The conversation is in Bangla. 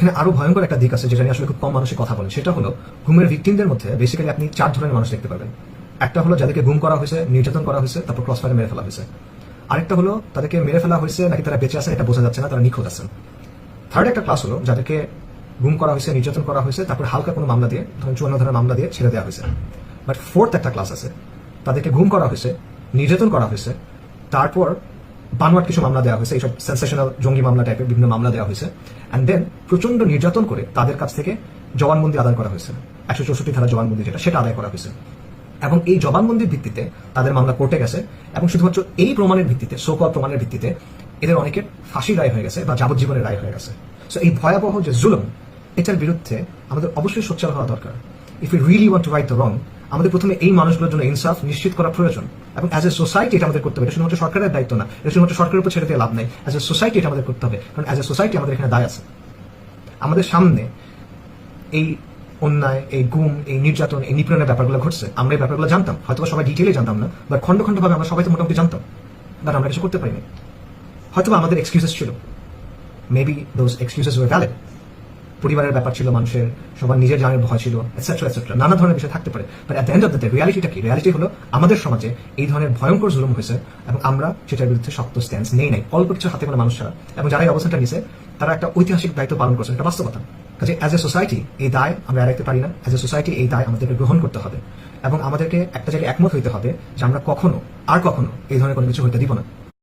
এখানে আরও ভয়ঙ্কর একটা দিক আছে যেটা নিয়ে আসলে খুব কম মানুষের কথা বলে। সেটা হলো, ঘুমের ভিকটিমদের মধ্যে বেসিক্যালি আপনি চার ধরনের মানুষ দেখতে পাবেন। একটা হলো যাদেরকে গুম করা হয়েছে, নির্যাতন করা হয়েছে, তারপর ক্রস ফায়ারে মেরে ফেলা হয়েছে। আরেকটা হলো তাদেরকে মেরে ফেলা হয়েছে নাকি তারা বেঁচে আছেন এটা বোঝা যাচ্ছে না, তারা নিখোঁজ আছেন। থার্ড একটা ক্লাস হলো যাদেরকে গুম করা হয়েছে, নির্যাতন করা হয়েছে, তারপর হালকা কোনো মামলা দিয়ে, ধরুন চুয়ান্ন ধরনের মামলা দিয়ে ছেড়ে দেওয়া হয়েছে। বাট ফোর্থ একটা ক্লাস আছে, তাদেরকে গুম করা হয়েছে, নির্যাতন করা হয়েছে, তারপর বানোয়াট কিছু মামলা দেওয়া হয়েছে, এইসব সেন্সেশনাল জঙ্গি মামলা টাইপের বিভিন্ন মামলা দেওয়া হয়েছে। অ্যান্ড দেন প্রচণ্ড নির্যাতন করে তাদের কাছ থেকে জবানবন্দি আদায় করা হয়েছে। একশো চৌষট্টি ধারা জবানবন্দি যেটা, সেটা আদায় করা হয়েছে। এবং এই জবানবন্দির ভিত্তিতে তাদের মামলা কোর্টে গেছে এবং শুধুমাত্র এই প্রমাণের ভিত্তিতে সোকল প্রমাণের ভিত্তিতে এদের অনেকের ফাঁসি রায় হয়ে গেছে বা যাবজ্জীবনের রায় হয়ে গেছে। সো এই ভয়াবহ যে জুলুম, এটার বিরুদ্ধে আমাদের অবশ্যই সোচ্চার হওয়া দরকার। If you really want to write the wrong আমাদের প্রথমে এই মানুষগুলোর জন্য ইনসাফ নিশ্চিত করা প্রয়োজন এবং অ্যাজ এ সোসাইটি এটা আমাদের করতে হবে। এটা শুধুমাত্র সরকারের দায়িত্ব না, এটা শুধুমাত্র সরকারের উপর ছেড়ে দিয়ে লাভ নেই। অ্যাজ এ সোসাইটি এটা আমাদের করতে হবে, কারণ অ্যাজ এ সোসাইটি আমাদের এখানে দায় আছে। আমাদের সামনে এই অন্যায়, এই গুম, এই নির্যাতন, এই নিপীড়নের ব্যাপারগুলো ঘটছে। আমরা এই ব্যাপারগুলো জানতাম। হয়তো সবাই ডিটেলে জানতাম না বা খন্ড খন্ড ভাবে আমরা সবাই তো মোটামুটি জানতাম। বাট আমরা কিছু করতে পারিনি। হয়তো আমাদের এক্সকিউজেস ছিল। Maybe those excuses were valid পরিবারের ব্যাপার ছিল, মানুষের, সবার নিজের জানের ভয় ছিল এটসেট্রা এটসেট্রা নানা ধরনের বিষয় থাকতে পারে। বাট দ্য অফ দ্য রিয়ালিটিটা কি? রিয়ালিটি হলো আমাদের সমাজে এই ধরনের ভয়ঙ্কর জুলুম হয়েছে এবং আমরা সেটার বিরুদ্ধে শক্ত স্ট্যান্স নেই নাই। অল্প কিছু হাতে কোনো মানুষ ছাড়া এবং যারা এই অবস্থানটা নিছে তারা একটা ঐতিহাসিক দায়িত্ব পালন করছে, এটা বাস্তবতা। কাজে অ্যাজ এ সোসাইটি এই দায় আমরা এড়াইতে পারি না। অ্যাজ এ সোসাইটি এই দায় আমাদেরকে গ্রহণ করতে হবে এবং আমাদেরকে একটা জায়গায় একমত হইতে হবে যে আমরা কখনো, আর কখনো এই ধরনের কোনো কিছু হইতে দিব না।